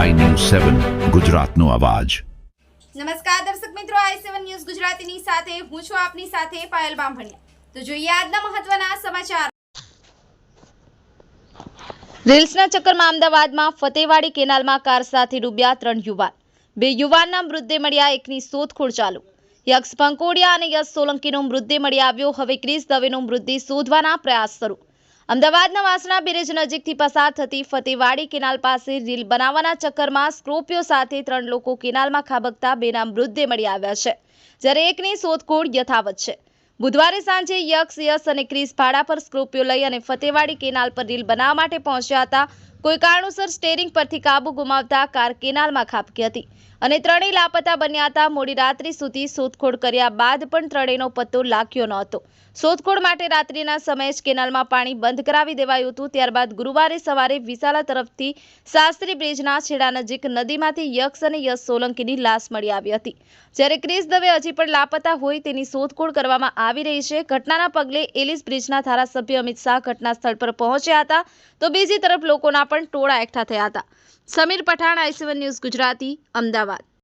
સેવન ગુજરાતનો અવાજ. નમસ્કાર દર્શક મિત્રો આઈ સેવન ન્યૂઝ ગુજરાતીની સાથે હું છું આપની સાથે પાયલ બામભણિયા. તો જોઈએ આજના મહત્વના સમાચાર. રેલ્સના ચક્કરમાં અમદાવાદમાં ફતેવાડી કેનાલમાં કાર સાથે ડૂબ્યા ત્રણ યુવાન. બે યુવાનના મૃતદેહ મળ્યા એકની શોધખોળ ચાલુ. યક્ષ પંકોડિયા અને યશ સોલંકીનો મૃતદેહ મળી આવ્યો હવે ક્રિસ દવેનો મૃતદેહ શોધવાના પ્રયાસ શરૂ. અમદાવાદના વાસણા બેરેજ નજીકથી પસાર થતી ફતેવાડી કેનાલ પાસે રીલ બનાવવાના ચક્કરમાં સ્ક્રોપિયો સાથે ત્રણ લોકો કેનાલમાં ખાબકતા બેના મૃતદેહ મળી આવ્યા છે, જ્યારે એકની શોધખોળ યથાવત છે. બુધવારે સાંજે યક્ષ, યશ અને ક્રિસ ભાડા પર સ્ક્રોપિયો લઈ અને ફતેવાડી કેનાલ પર રીલ બનાવવા માટે પહોંચ્યા હતા. કોઈ કારણોસર સ્ટેરિંગ પરથી કાબુ ગુમાવતા કાર કેનાલમાં ખાબકી હતી. અને ત્રણેય લાપતા બન્યા હતા. મોડી રાત્રિ સુધી શોધખોળ કર્યા બાદ પણ ત્રણેયનો પત્તો લાગ્યો ન હતો શોધખોળ માટે રાત્રિના સમયે જ કેનાલમાં પાણી બંધ કરાવી દેવાયું હતું. ત્યારબાદ ગુરુવારે સવારે વિશાલા તરફથી શાસ્ત્રી બ્રિજના છેડા નજીક નદીમાંથી યક્ષ અને યશ સોલંકીની લાશ મળી આવી હતી. જ્યારે ક્રિસ દવે હજી પણ લાપતા હોય તેની શોધખોળ કરવામાં આવી રહી છે. ઘટનાના પગલે એલિસ બ્રિજના ધારાસભ્ય અમિત શાહ ઘટના સ્થળ પર પહોંચ્યા હતા. તો બીજી તરફ લોકોના પણ ટોળા એકઠા થયા હતા. Samir Pathan IC one news Gujarati Ahmedabad.